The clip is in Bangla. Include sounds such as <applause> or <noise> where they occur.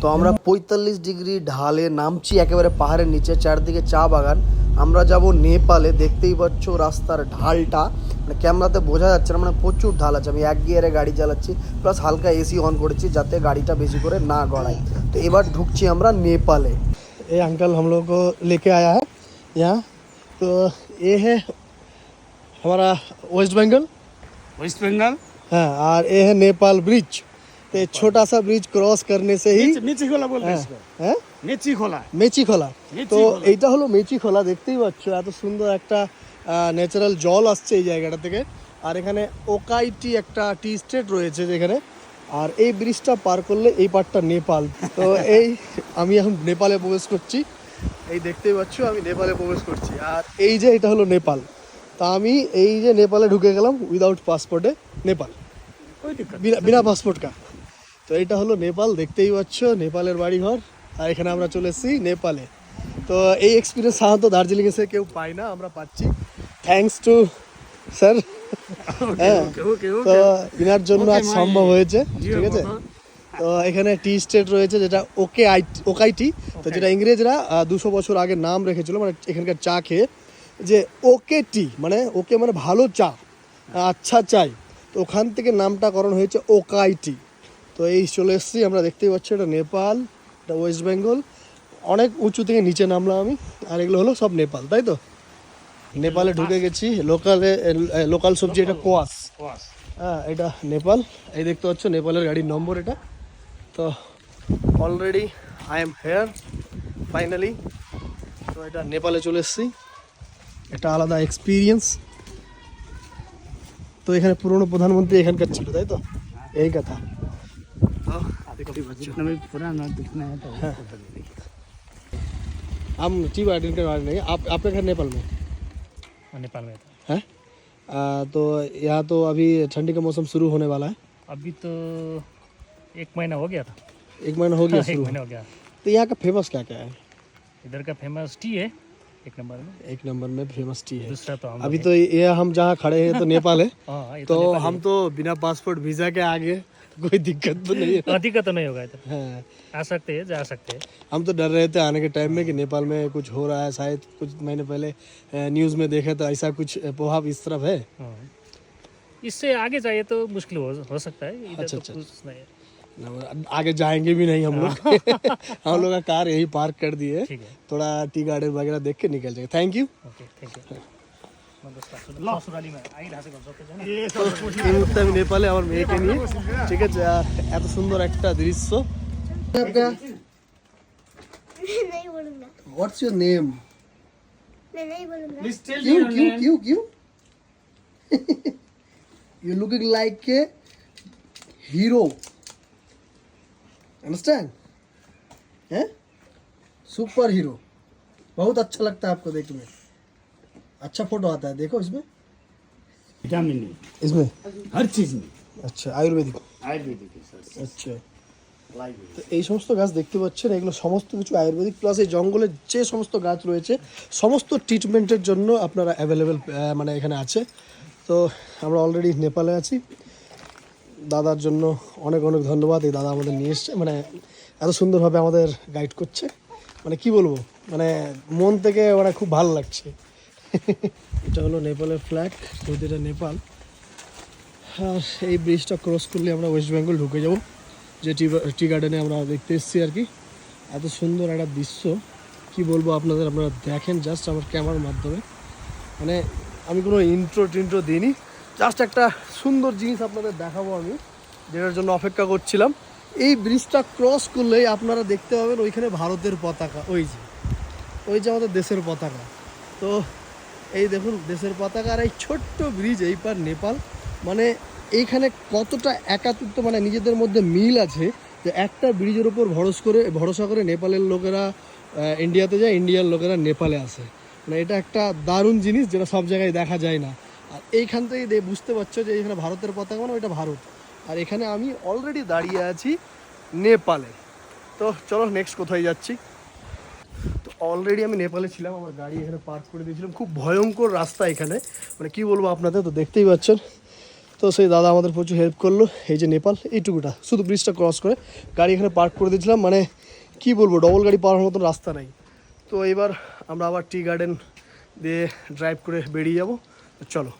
তো আমরা পঁয়তাল্লিশ ডিগ্রি ঢালে নামছি একেবারে পাহাড়ের নিচে চারদিকে চা বাগান আমরা যাব নেপালে দেখতেই পাচ্ছ রাস্তার ঢালটা মানে ক্যামেরাতে বোঝা যাচ্ছে না মানে প্রচুর ঢাল আছে আমি এক গিয়ারে গাড়ি চালাচ্ছি প্লাস হালকা এসি অন করেছি যাতে গাড়িটা বেশি করে না গড়ায় তো এবার ঢুকছি আমরা নেপালে এই अंकल हम लोग को लेके आया है यहाँ तो ये है हमारा वेस्ट बंगाल वेस्ट बंगाल हाँ और ये है नेपाल ब्रिज तो ये छोटा सा ब्रिज क्रॉस करने से ही नीचे- नीचे खोला बोलते हैं হ্যাঁ, इसको হ্যাঁ नीची खोला মেচি খোলা মেচি তো খোলা। এইটা হলো মেচি খোলা দেখতেই পাচ্ছ এত সুন্দর একটা ন্যাচারাল জল আসছে এই জায়গাটা থেকে আর এখানে ওকাইটি একটা টি স্টেট রয়েছে যেখানে আর এই ব্রিজটা পার করলে এই পারটা নেপাল তো <laughs> এই আমি এখন নেপালে প্রবেশ করছি এই দেখতেই পাচ্ছ আমি নেপালে প্রবেশ করছি আর এই যে এটা হলো নেপাল তা আমি এই যে নেপালে ঢুকে গেলাম উইদাউট পাসপোর্টে নেপাল कोई दिक्कत বিনা বিনা পাসপোর্ট কা তো এটা হলো নেপাল দেখতেই পাচ্ছ নেপালের বাড়িঘর। আর এখানে আমরা চলে এসেছি নেপালে। তো এই এক্সপিরিয়েন্স সাধারণত দার্জিলিংয়ে সে কেউ পায় না আমরা পাচ্ছি। থ্যাংকস টু স্যার হ্যাঁ। তো এনার জন্য আজ সম্ভব হয়েছে ঠিক আছে? তো এখানে টি স্টেট রয়েছে যেটা ওকে আই ওকাই টি তো যেটা ইংরেজরা দুশো বছর আগে নাম রেখেছিল মানে এখানকার চা খেয়ে যে ওকে টি মানে ওকে মানে ভালো চা আচ্ছা চাই। তো ওখান থেকে নামটা করণ হয়েছে ওকাই টি তো এই চলে এসেছি আমরা দেখতেই পাচ্ছি এটা নেপাল এটা ওয়েস্ট বেঙ্গল। অনেক উঁচু থেকে নিচে নামলাম আমি আর এগুলো হলো সব নেপাল তাই তো? নেপালে ঢুকে গেছি লোকালে লোকাল সবজি এটা बस হ্যাঁ এটা নেপাল। এই দেখতে পাচ্ছ নেপালের গাড়ির নম্বর এটা। তো already I am here finally তো এটা নেপালে চলে এসেছি। এটা আলাদা এক্সপিরিয়েন্স তো এখানে পুরনো প্রধানমন্ত্রী এখানকার ছিল তাই তো? এই কথা। आप चीफ आइडेंट के बारे में आप आपके घर नेपाल में? नेपाल में था है। आ, तो यहाँ तो अभी ठंडी का मौसम शुरू होने वाला है। अभी तो एक महीना हो गया था। एक महीना हो गया <laughs> शुरू। हो गया। तो यहाँ का फ़ेमस क्या क्या है? इधर का फ़ेमस टी है एक नंबर में। एक नंबर में फ़ेमस टी है। दूसरा तो हम अभी तो ये हम जहाँ खड़े हैं तो नेपाल है। <laughs> हाँ, तो, तो हम तो बिना पासपोर्ट वीज़ा के आगे कोई दिक्कत तो नहीं है। है। अधिक तो नहीं होगा इधर। हाँ, आ सकते हैं जा सकते हैं। हम तो डर रहे थे आने के टाइम में कि नेपाल में कुछ हो रहा है शायद कुछ महीने पहले न्यूज़ में देखा तो ऐसा कुछ प्रभाव इस तरफ़ है? हाँ। इससे आगे जाइए तो मुश्किल हो, हो सकता है इधर अच्छा, तो अच्छा। कुछ नहीं है। न- आगे जाएँगे भी नहीं हम लोग। <laughs> हम लोग का कार यही पार्क कर दिए ठीक है। थोड़ा टी गार्डन वगैरह देख के निकल जाएगा। Thank you okay thank you এই মুহূর্তে আমি নেপালে আমার মেয়েকে নিয়ে ঠিক আছে আর এত সুন্দর একটা দৃশ্য नहीं बोलूंगा হোয়াটস ইউর নেম मैं नहीं बोलूंगा क्यों क्यों क्यों क्यों you looking like a hero understand हैं सुपर हीरो बहुत अच्छा लगता है आपको देखने में अच्छा फोटो आता है देखो इसमें विटामिन में इसमें हर चीज में अच्छा आयुर्वेदिक आयुर्वेदिक है सर আচ্ছা তো এই সমস্ত গাছ দেখতে পাচ্ছেন এগুলো সমস্ত কিছু আয়ুর্বেদিক প্লাস এই জঙ্গলের যে সমস্ত গাছ রয়েছে সমস্ত ট্রিটমেন্টের জন্য আপনারা অ্যাভেলেবেল মানে এখানে আছে তো আমরা অলরেডি নেপালে আছি দাদার জন্য অনেক অনেক ধন্যবাদ এই দাদা আমাদের নিয়ে এসছে মানে এত সুন্দরভাবে আমাদের গাইড করছে মানে কি বলবো মানে মন থেকে মানে খুব ভালো লাগছে এটা হলো নেপালের ফ্ল্যাগ যেহেতু এটা নেপাল। আর এই ব্রিজটা ক্রস করলে আমরা ওয়েস্ট বেঙ্গল ঢুকে যাব, যে টি গার্ডেনে আমরা দেখতে এসেছি আর কি। এত সুন্দর একটা দৃশ্য। কি বলব আপনাদের, আপনারা দেখেন জাস্ট আমার ক্যামেরার মাধ্যমে। মানে আমি কোনো ইন্ট্রো টিন্ট্রো দিইনি জাস্ট একটা সুন্দর জিনিস আপনাদের দেখাবো আমি, যেটার জন্য অপেক্ষা করছিলাম। এই ব্রিজটা ক্রস করলেই আপনারা দেখতে পাবেন ওইখানে ভারতের পতাকা, ওই যে ওই যে আমাদের দেশের পতাকা। তো এই দেখুন, দেশের পতাকা আর এই ছোট্ট ব্রিজ এই পার নেপাল। মানে এইখানে কতটা একাত্মত্ব মানে নিজেদের মধ্যে মিল আছে যে একটা ব্রিজের ওপর ভরস করে, ভরসা করে নেপালের লোকেরা ইন্ডিয়াতে যায় ইন্ডিয়ার লোকেরা নেপালে আসে। মানে এটা একটা দারুণ জিনিস যেটা সব জায়গায় দেখা যায় না। আর এইখান থেকে বুঝতে পারছ যে এখানে ভারতের পতাকা মানে ওইটা ভারত। আর এখানে আমি অলরেডি দাঁড়িয়ে আছি নেপালে। তো চলো নেক্সট কোথায় যাচ্ছি? অলরেডি আমি নেপালে ছিলাম, আমার গাড়ি এখানে পার্ক করে দিয়েছিলাম। খুব ভয়ঙ্কর রাস্তা এখানে। মানে কি বলব আপনাদের, তো দেখতেই পাচ্ছেন। তো সেই দাদা আমাদের প্রচুর হেল্প করল, এই যে নেপাল, এইটুকুটা, শুধু ব্রিজটা ক্রস করে। গাড়ি এখানে পার্ক করে দিয়েছিলাম মানে কি বলব ডবল গাড়ি পার হওয়ার মতো রাস্তা নেই। তো এবার আমরা আবার টি গার্ডেন দিয়ে ড্রাইভ করে বেরিয়ে যাব। চলো।